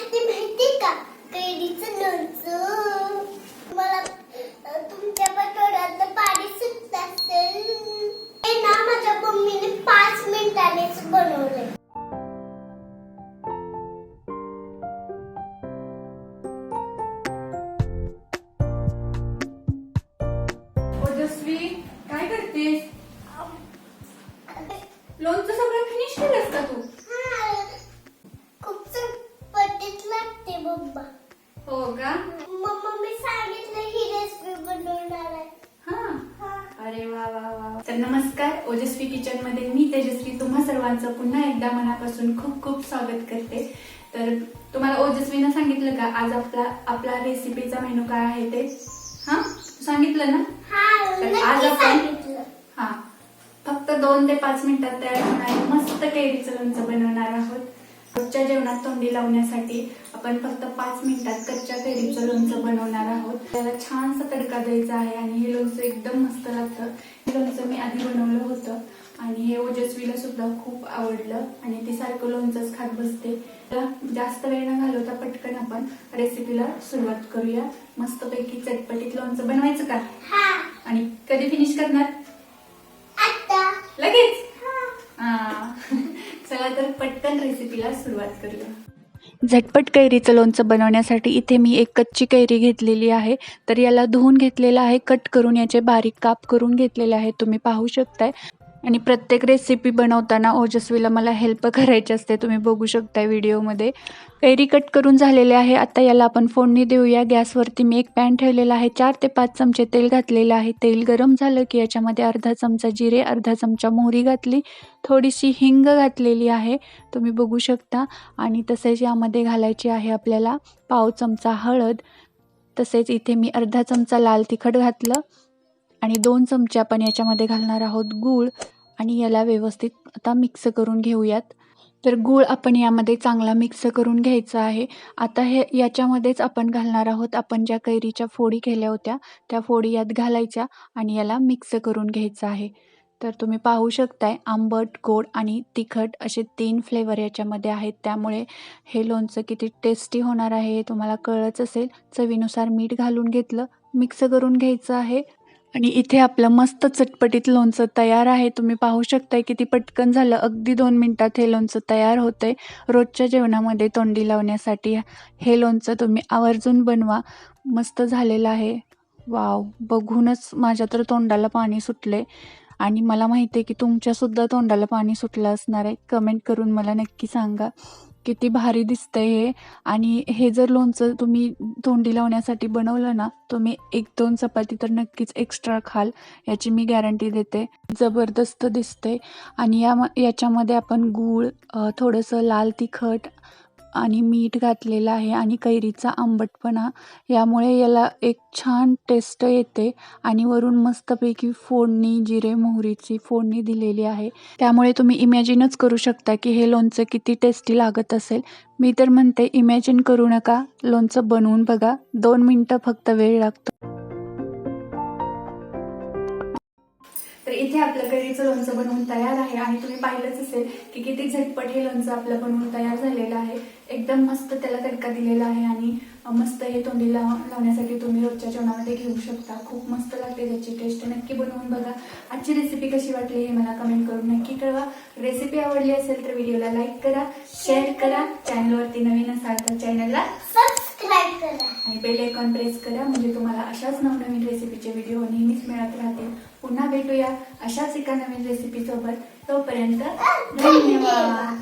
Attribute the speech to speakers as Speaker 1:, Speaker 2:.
Speaker 1: खाते माहिती का? कैरीचं लोणचं. मला तुमच्या पटोळ्यात पाणी सुटत असेल. ना माझ्या मम्मीने पाच मिनिटानेच बनवलंय.
Speaker 2: ओजस्वी काय करतेस? लोणचं सगळं फिनिश केलंस का तू
Speaker 1: हा, खूप चटपटीत लागते मम्मा
Speaker 2: हो का?
Speaker 1: मम्मा मी सांगितलं ही रेसिपी बनवणार आहे.
Speaker 2: हा. अरे वा वा वा तर नमस्कार ओजस्वी किचनमध्ये मी तेजस्वी तुम्हा सर्वांचं पुन्हा एकदा मनापासून खूप खूप स्वागत करते. तर तुम्हाला ओजस्वीनं सांगितलं का आज आपला आपला रेसिपीचा मेनू काय आहे ते? हा? सांगितलं ना?
Speaker 1: हा
Speaker 2: तर आज आपण- हा. फक्त दोन ते पाच मिनिटात तयार होणारे मस्त कैरीचं लोणचं बनवणार आहोत. रोजच्या जेवणात तोंडी लावण्यासाठी आपण फक्त पाच मिनिटात कच्च्या कैरीचं लोणचं बनवणार आहोत. त्याला छानसा तडका द्यायचा आहे आणि हे लोणचं एकदम मस्त लागतं. हे लोणचं मी आधी बनवलं होतं आणि हे ओजस्वीला सुद्धा खूप आवडलं आणि ती सारखं लोणचंच खात बसते. त्याला जास्त वेळ न घालवता पटकन आपण रेसिपीला सुरुवात करूया. मस्तपैकी चटपटीत लोणचं बनवायचं का? आणि कधी फिनिश करणार
Speaker 1: आता
Speaker 2: लगेच
Speaker 1: हा
Speaker 2: हा. चला तर पटकन रेसिपीला सुरुवात करूया.
Speaker 3: झटपट कैरीचं लोणचं बनवण्यासाठी इथे मी एक कच्ची कैरी घेतलेली आहे. तर याला धुवून घेतलेलं आहे. कट करून याचे बारीक काप करून घेतलेले आहे. तुम्ही पाहू शकताय. आणि प्रत्येक रेसिपी बनवताना ओजस्वीला मला हेल्प करायची असते. तुम्ही बघू शकताय व्हिडिओमध्ये कैरी कट करून झालेले आहे. आता याला आपण फोडणी देऊया. गॅसवरती मी एक पॅन ठेवलेला आहे. चार ते पाच चमचे तेल घातलेलं आहे. तेल गरम झालं की याच्यामध्ये अर्धा चमचा जिरे अर्धा चमचा मोहरी घातली. थोडीशी हिंग घातलेली आहे. तुम्ही बघू शकता. आणि तसेच यामध्ये घालायची आहे आपल्याला पाव चमचा हळद. तसेच इथे मी अर्धा चमचा लाल तिखट घातलं. आणि दोन चमचे आपण याच्यामध्ये घालणार आहोत गूळ. आणि याला व्यवस्थित आता मिक्स करून घेऊयात. तर गूळ आपण यामध्ये चांगला मिक्स करून घ्यायचा आहे. आता हे याच्यामध्येच आपण घालणार आहोत. आपण ज्या कैरीच्या फोडी केल्या होत्या त्या फोडी यात घालायच्या आणि याला मिक्स करून घ्यायचं आहे. तर तुम्ही पाहू शकताय आंबट गोड आणि तिखट असे तीन फ्लेवर याच्यामध्ये आहेत. त्यामुळे हे लोणचं किती टेस्टी होणार आहे हे तुम्हाला कळच असेल. चवीनुसार मीठ घालून घेतलं मिक्स करून घ्यायचं आहे. आणि इथे आपलं मस्त चटपटीत लोणचं तयार आहे. तुम्ही पाहू शकताय किती पटकन झालं. अगदी दोन मिनटात हे लोणचं तयार होतंय. रोजच्या जेवणामध्ये तोंडी लावण्यासाठी हे लोणचं तुम्ही आवर्जून बनवा. मस्त झालेलं आहे. वाव बघूनच माझ्या तर तोंडाला पाणी सुटले आणि मला माहिती आहे की तुमच्यासुद्धा तोंडाला पाणी सुटलं असणार आहे. कमेंट करून मला नक्की सांगा. किती भारी दिसतंय हे. आणि हे जर लोणचं तुम्ही तोंडी लावण्यासाठी बनवलं ना तुम्ही एक दोन चपाती तर नक्कीच एक्स्ट्रा खाल याची मी गॅरंटी देते. जबरदस्त दिसते आणि या याच्यामध्ये आपण गूळ थोडंसं लाल तिखट आणि मीठ घातलेलं आहे आणि कैरीचा आंबटपणा. यामुळे याला एक छान टेस्ट येते आणि वरून मस्तपैकी फोडणी जिरे मोहरीची फोडणी दिलेली आहे. त्यामुळे तुम्ही इमॅजिनच करू शकता की हे लोणचं किती टेस्टी लागत असेल. मी तर म्हणते इमॅजिन करू नका. लोणचं बनवून बघा. दोन मिनटं फक्त वेळ लागतो.
Speaker 2: इथे आपलं कैरीचं लोणचं बनवून तयार आहे आणि तुम्ही पाहिलंच असेल की किती झटपट हे लोणचं आपलं बनवून तयार झालेलं आहे. एकदम मस्त त्याला तडका दिलेला आहे आणि मस्त हे तोंडी लाव लावण्यासाठी तुम्ही रोजच्या जेवणामध्ये घेऊ शकता. खूप मस्त लागते त्याची टेस्ट नक्की बनवून बघा. आजची रेसिपी कशी वाटली हे मला कमेंट करून नक्की कळवा. रेसिपी आवडली असेल तर व्हिडिओला लाईक करा शेअर करा. चॅनलवरती नवीन असाल तर चॅनलला
Speaker 1: सबस्क्राईब करा.
Speaker 2: आणि बेल आयकॉन प्रेस करा म्हणजे तुम्हाला अशाच नवनवीन रेसिपीचे व्हिडिओ नेहमीच मिळत राहतील. पुन्हा भेटूया अशाच एका नवीन रेसिपी सोबत. तोपर्यंत धन्यवाद.